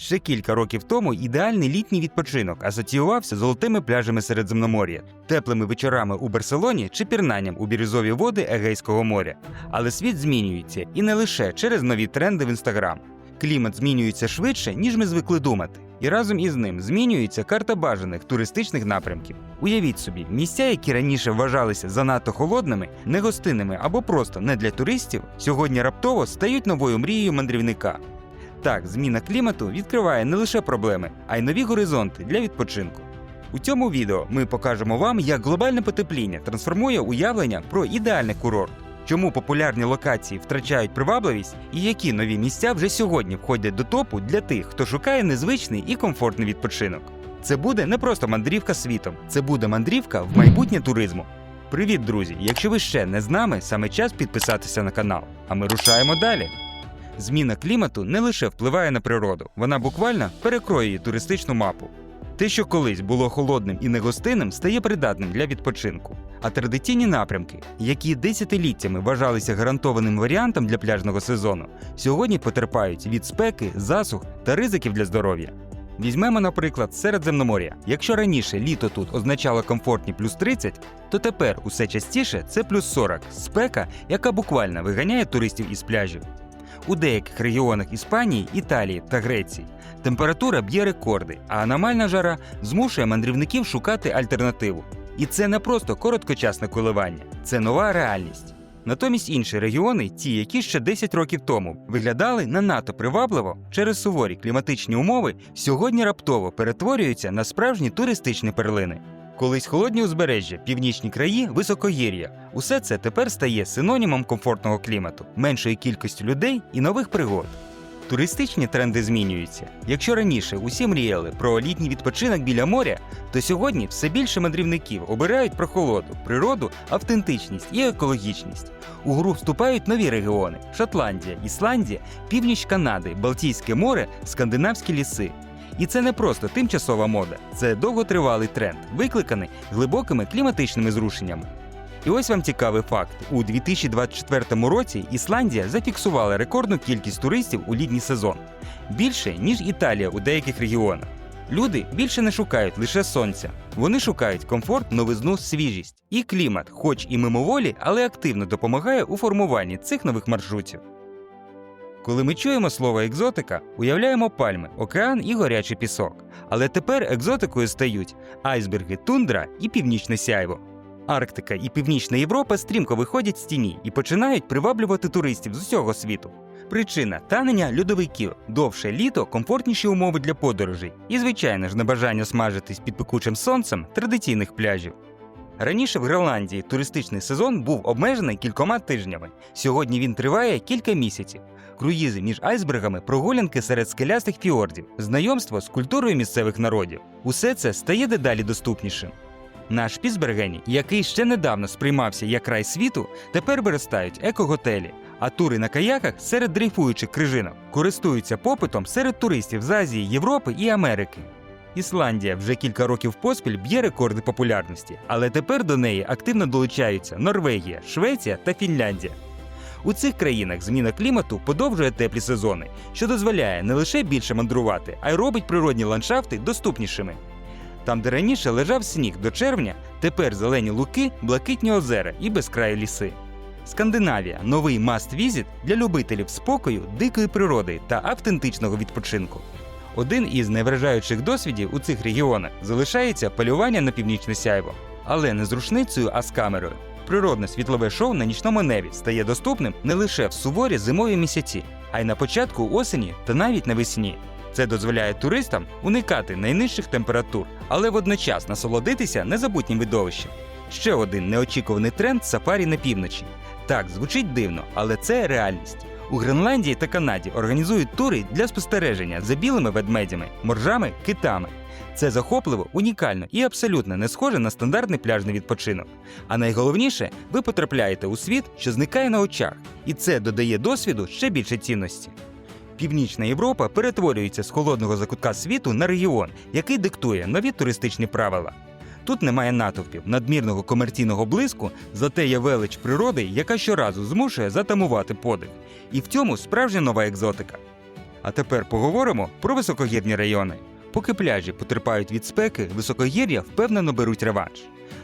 Ще кілька років тому ідеальний літній відпочинок асоціювався золотими пляжами Середземномор'я, теплими вечорами у Барселоні чи пірнанням у бірюзові води Егейського моря. Але світ змінюється і не лише через нові тренди в інстаграм. Клімат змінюється швидше, ніж ми звикли думати, і разом із ним змінюється карта бажаних туристичних напрямків. Уявіть собі, місця, які раніше вважалися занадто холодними, негостинними або просто не для туристів, сьогодні раптово стають новою мрією мандрівника. Так, зміна клімату відкриває не лише проблеми, а й нові горизонти для відпочинку. У цьому відео ми покажемо вам, як глобальне потепління трансформує уявлення про ідеальний курорт, чому популярні локації втрачають привабливість і які нові місця вже сьогодні входять до топу для тих, хто шукає незвичний і комфортний відпочинок. Це буде не просто мандрівка світом, це буде мандрівка в майбутнє туризму. Привіт, друзі! Якщо ви ще не з нами, саме час підписатися на канал. А ми рушаємо далі. Зміна клімату не лише впливає на природу, вона буквально перекроює туристичну мапу. Те, що колись було холодним і негостинним, стає придатним для відпочинку. А традиційні напрямки, які десятиліттями вважалися гарантованим варіантом для пляжного сезону, сьогодні потерпають від спеки, засух та ризиків для здоров'я. Візьмемо, наприклад, Середземномор'я. Якщо раніше літо тут означало комфортні плюс 30, то тепер усе частіше це плюс 40 спека, яка буквально виганяє туристів із пляжів. У деяких регіонах Іспанії, Італії та Греції температура б'є рекорди, а аномальна жара змушує мандрівників шукати альтернативу. І це не просто короткочасне коливання, це нова реальність. Натомість інші регіони, ті, які ще 10 років тому виглядали не надто привабливо через суворі кліматичні умови, сьогодні раптово перетворюються на справжні туристичні перлини. Колись холодні узбережжя, північні краї, високогір'я усе це тепер стає синонімом комфортного клімату, меншої кількості людей і нових пригод. Туристичні тренди змінюються. Якщо раніше усі мріяли про літній відпочинок біля моря, то сьогодні все більше мандрівників обирають прохолоду, природу, автентичність і екологічність. У гру вступають нові регіони: Шотландія, Ісландія, північ Канади, Балтійське море, скандинавські ліси. І це не просто тимчасова мода, це довготривалий тренд, викликаний глибокими кліматичними зрушеннями. І ось вам цікавий факт: у 2024 році Ісландія зафіксувала рекордну кількість туристів у літній сезон більше ніж Італія у деяких регіонах. Люди більше не шукають лише сонця, вони шукають комфорт, новизну, свіжість. І клімат, хоч і мимоволі, але активно допомагає у формуванні цих нових маршрутів. Коли ми чуємо слово екзотика, уявляємо пальми, океан і горячий пісок. Але тепер екзотикою стають айсберги, тундра і північне сяйво. Арктика і Північна Європа стрімко виходять з тіні і починають приваблювати туристів з усього світу. Причина танення льодовиків, довше літо, комфортніші умови для подорожей і, звичайно ж, небажання смажитись під пекучим сонцем традиційних пляжів. Раніше в Гренландії туристичний сезон був обмежений кількома тижнями. Сьогодні він триває кілька місяців. Круїзи між айсбергами, прогулянки серед скелястих фіордів, знайомство з культурою місцевих народів. Усе це стає дедалі доступнішим. На Шпіцбергені, який ще недавно сприймався як край світу, тепер виростають екоготелі, а тури на каяках серед дрейфуючих крижинок користуються попитом серед туристів з Азії, Європи і Америки. Ісландія вже кілька років поспіль б'є рекорди популярності, але тепер до неї активно долучаються Норвегія, Швеція та Фінляндія. У цих країнах зміна клімату подовжує теплі сезони, що дозволяє не лише більше мандрувати, а й робить природні ландшафти доступнішими. Там, де раніше лежав сніг до червня, тепер зелені луки, блакитні озера і безкраї ліси. Скандинавія новий маст-візит для любителів спокою, дикої природи та автентичного відпочинку. Один із найвражаючих досвідів у цих регіонах залишається полювання на північне сяйво, але не з рушницею, а з камерою. Природне світлове шоу на нічному небі стає доступним не лише в суворі зимові місяці, а й на початку осені та навіть навесні. Це дозволяє туристам уникати найнижчих температур, але водночас насолодитися незабутнім видовищем. Ще один неочікуваний тренд сафарі на півночі. Так, звучить дивно, але це реальність. У Гренландії та Канаді організують тури для спостереження за білими ведмедями, моржами, китами. Це захопливо, унікально і абсолютно не схоже на стандартний пляжний відпочинок. А найголовніше, ви потрапляєте у світ, що зникає на очах, і це додає досвіду ще більше цінності. Північна Європа перетворюється з холодного закутка світу на регіон, який диктує нові туристичні правила. Тут немає натовпів, надмірного комерційного блиску, зате є велич природи, яка щоразу змушує затамувати подих. І в цьому справжня нова екзотика. А тепер поговоримо про високогірні райони. Поки пляжі потерпають від спеки, високогір'я впевнено беруть реванш.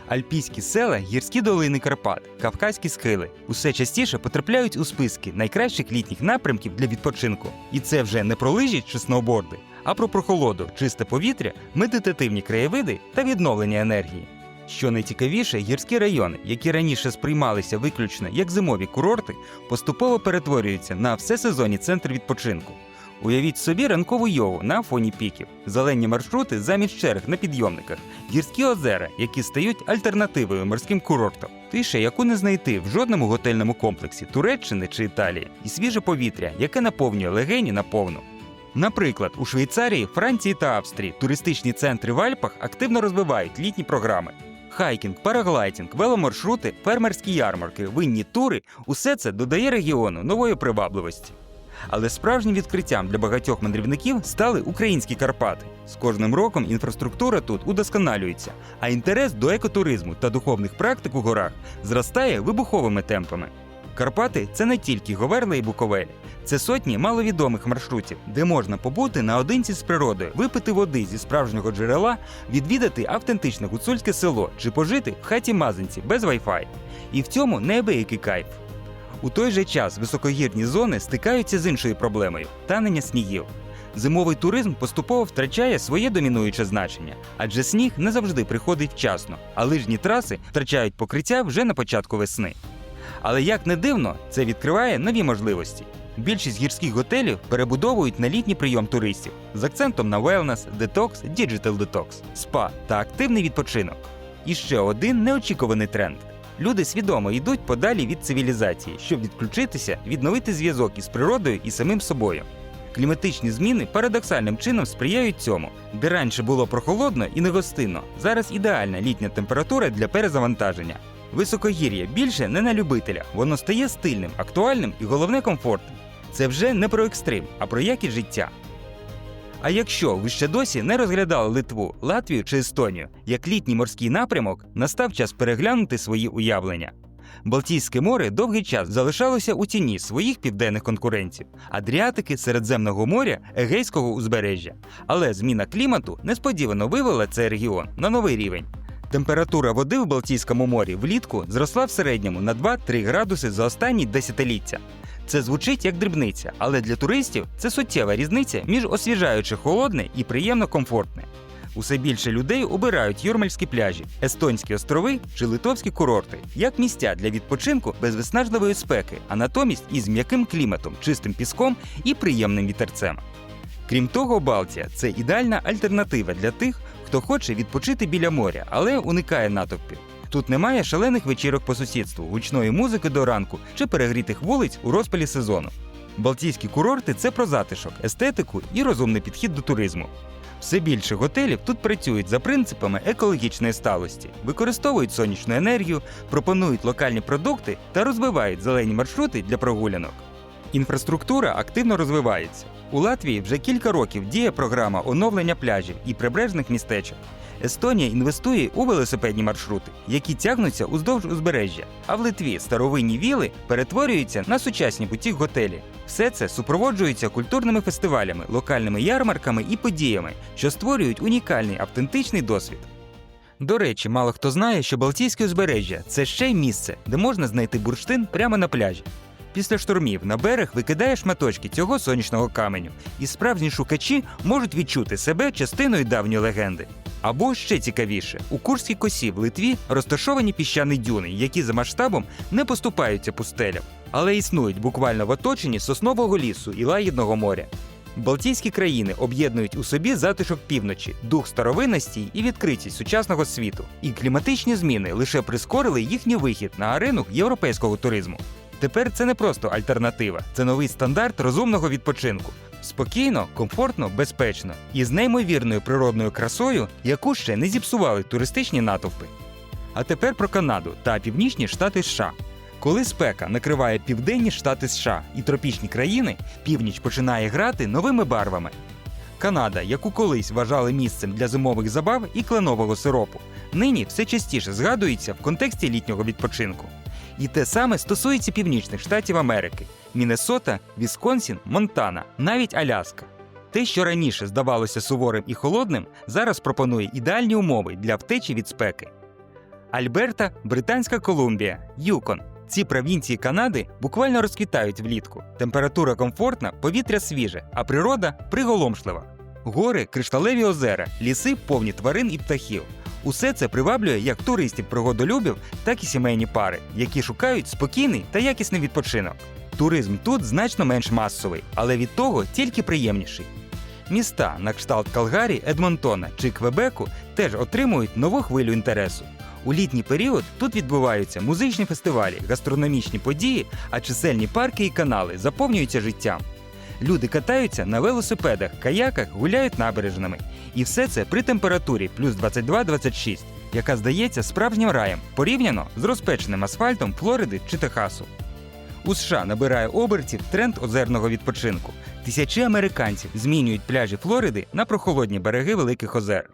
Альпійські села, гірські долини Карпат, Кавказькі схили усе частіше потрапляють у списки найкращих літніх напрямків для відпочинку. І це вже не про лижі чи сноуборди, а про прохолоду, чисте повітря, медитативні краєвиди та відновлення енергії. Що найцікавіше, гірські райони, які раніше сприймалися виключно як зимові курорти, поступово перетворюються на всесезонні центри відпочинку. Уявіть собі ранкову йогу на фоні піків, зелені маршрути замість черг на підйомниках, гірські озера, які стають альтернативою морським курортам, тиша, яку не знайти в жодному готельному комплексі Туреччини чи Італії, і свіже повітря, яке наповнює легені наповну. Наприклад, у Швейцарії, Франції та Австрії туристичні центри в Альпах активно розвивають літні програми. Хайкінг, параглайдинг, веломаршрути, фермерські ярмарки, винні тури усе це додає регіону нової привабливості. Але справжнім відкриттям для багатьох мандрівників стали українські Карпати. З кожним роком інфраструктура тут удосконалюється, а інтерес до екотуризму та духовних практик у горах зростає вибуховими темпами. Карпати це не тільки Говерла і Буковель, це сотні маловідомих маршрутів, де можна побути наодинці з природою, випити води зі справжнього джерела, відвідати автентичне гуцульське село чи пожити в хаті мазанці без Wi-Fi. І в цьому неабиякий кайф. У той же час високогірні зони стикаються з іншою проблемою танення снігів. Зимовий туризм поступово втрачає своє домінуюче значення, адже сніг не завжди приходить вчасно, а лижні траси втрачають покриття вже на початку весни. Але як не дивно, це відкриває нові можливості. Більшість гірських готелів перебудовують на літній прийом туристів з акцентом на wellness, детокс, діджитал детокс, спа та активний відпочинок. І ще один неочікуваний тренд. Люди свідомо йдуть подалі від цивілізації, щоб відключитися, відновити зв'язок із природою і самим собою. Кліматичні зміни парадоксальним чином сприяють цьому, де раніше було прохолодно і негостинно. Зараз ідеальна літня температура для перезавантаження. Високогір'я більше не на любителя, воно стає стильним, актуальним і головне комфортним. Це вже не про екстрим, а про якість життя. А якщо ви ще досі не розглядали Литву, Латвію чи Естонію як літній морський напрямок, настав час переглянути свої уявлення. Балтійське море довгий час залишалося у тіні своїх південних конкурентів Адріатики, Середземного моря, Егейського узбережжя. Але зміна клімату несподівано вивела цей регіон на новий рівень. Температура води в Балтійському морі влітку зросла в середньому на 2-3 градуси за останні десятиліття. Це звучить як дрібниця, але для туристів це суттєва різниця між освіжаючи холодне і приємно комфортне. Усе більше людей обирають юрмальські пляжі, естонські острови чи литовські курорти як місця для відпочинку без виснажливої спеки, а натомість із м'яким кліматом, чистим піском і приємним вітерцем. Крім того, Балтія це ідеальна альтернатива для тих, хто хоче відпочити біля моря, але уникає натовпів. Тут немає шалених вечірок по сусідству, гучної музики до ранку чи перегрітих вулиць у розпалі сезону. Балтійські курорти це про затишок, естетику і розумний підхід до туризму. Все більше готелів тут працюють за принципами екологічної сталості, використовують сонячну енергію, пропонують локальні продукти та розвивають зелені маршрути для прогулянок. Інфраструктура активно розвивається. У Латвії вже кілька років діє програма оновлення пляжів і прибережних містечок. Естонія інвестує у велосипедні маршрути, які тягнуться уздовж узбережжя. А в Литві старовинні віли перетворюються на сучасні бутік готелі. Все це супроводжується культурними фестивалями, локальними ярмарками і подіями, що створюють унікальний автентичний досвід. До речі, мало хто знає, що Балтійське узбережжя це ще й місце, де можна знайти бурштин прямо на пляжі. Після штурмів на берег викидає шматочки цього сонячного каменю, і справжні шукачі можуть відчути себе частиною давньої легенди. Або ще цікавіше, у Курській косі в Литві розташовані піщані дюни, які за масштабом не поступаються пустелям, але існують буквально в оточенні соснового лісу і лагідного моря. Балтійські країни об'єднують у собі затишок півночі, дух старовинності і відкритість сучасного світу. І кліматичні зміни лише прискорили їхній вихід на арену європейського туризму. Тепер це не просто альтернатива, це новий стандарт розумного відпочинку. Спокійно, комфортно, безпечно і з неймовірною природною красою, яку ще не зіпсували туристичні натовпи. А тепер про Канаду та північні штати США. Коли спека накриває південні штати США і тропічні країни, північ починає грати новими барвами. Канада, яку колись вважали місцем для зимових забав і кленового сиропу, нині все частіше згадується в контексті літнього відпочинку. І те саме стосується північних штатів Америки. Міннесота, Вісконсін, Монтана, навіть Аляска. Те, що раніше здавалося суворим і холодним, зараз пропонує ідеальні умови для втечі від спеки. Альберта, Британська Колумбія, Юкон. Ці провінції Канади буквально розквітають влітку. Температура комфортна, повітря свіже, а природа приголомшлива. Гори, кришталеві озера, ліси повні тварин і птахів. Усе це приваблює як туристів-пригодолюбів, так і сімейні пари, які шукають спокійний та якісний відпочинок. Туризм тут значно менш масовий, але від того тільки приємніший. Міста на кшталт Калгарі, Едмонтона чи Квебеку теж отримують нову хвилю інтересу. У літній період тут відбуваються музичні фестивалі, гастрономічні події, а чисельні парки і канали заповнюються життям. Люди катаються на велосипедах, каяках, гуляють набережними. І все це при температурі плюс 22-26, яка здається справжнім раєм порівняно з розпеченим асфальтом Флориди чи Техасу. У США набирає обертів тренд озерного відпочинку. Тисячі американців змінюють пляжі Флориди на прохолодні береги Великих озер.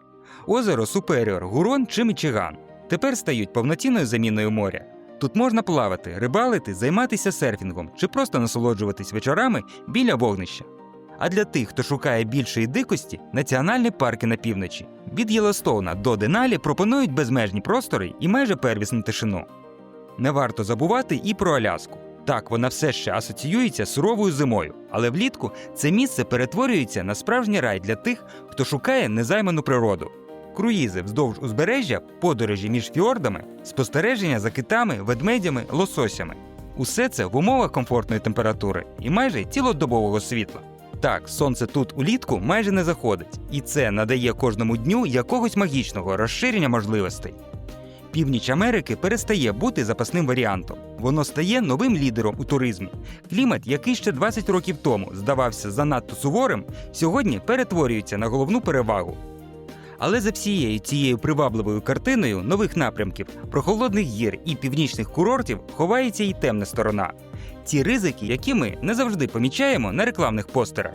Озеро Суперіор, Гурон чи Мічиган тепер стають повноцінною заміною моря. Тут можна плавати, рибалити, займатися серфінгом чи просто насолоджуватись вечорами біля вогнища. А для тих, хто шукає більшої дикості, національні парки на півночі від Єлостоуна до Деналі пропонують безмежні простори і майже первісну тишину. Не варто забувати і про Аляску. Так, вона все ще асоціюється з суровою зимою, але влітку це місце перетворюється на справжній рай для тих, хто шукає незайману природу. Круїзи вздовж узбережжя, подорожі між фіордами, спостереження за китами, ведмедями, лососями. Усе це в умовах комфортної температури і майже цілодобового світла. Так, сонце тут улітку майже не заходить, і це надає кожному дню якогось магічного розширення можливостей. Північ Америки перестає бути запасним варіантом. Воно стає новим лідером у туризмі. Клімат, який ще 20 років тому здавався занадто суворим, сьогодні перетворюється на головну перевагу. Але за всією цією привабливою картиною нових напрямків, прохолодних гір і північних курортів ховається і темна сторона. Ті ризики, які ми не завжди помічаємо на рекламних постерах.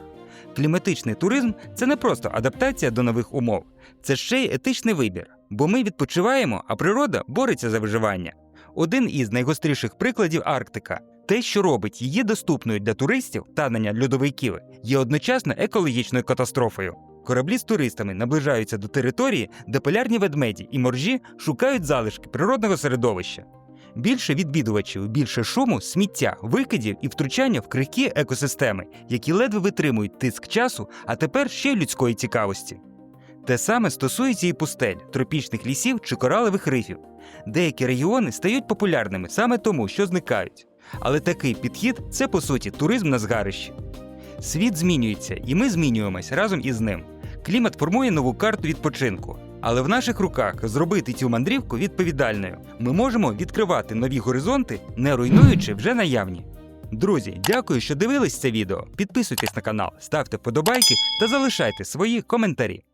Кліматичний туризм це не просто адаптація до нових умов, це ще й етичний вибір, бо ми відпочиваємо, а природа бореться за виживання. Один із найгостріших прикладів Арктика. Те, що робить її доступною для туристів, танення льодовиків, є одночасно екологічною катастрофою. Кораблі з туристами наближаються до території, де полярні ведмеді і моржі шукають залишки природного середовища. Більше відвідувачів, більше шуму, сміття, викидів і втручання в крихкі екосистеми, які ледве витримують тиск часу, а тепер ще й людської цікавості. Те саме стосується і пустель, тропічних лісів чи коралевих рифів. Деякі регіони стають популярними саме тому, що зникають. Але такий підхід це по суті туризм на згарищі. Світ змінюється, і ми змінюємось разом із ним. Клімат формує нову карту відпочинку. Але в наших руках зробити цю мандрівку відповідальною. Ми можемо відкривати нові горизонти, не руйнуючи вже наявні. Друзі, дякую, що дивились це відео. Підписуйтесь на канал, ставте вподобайки та залишайте свої коментарі.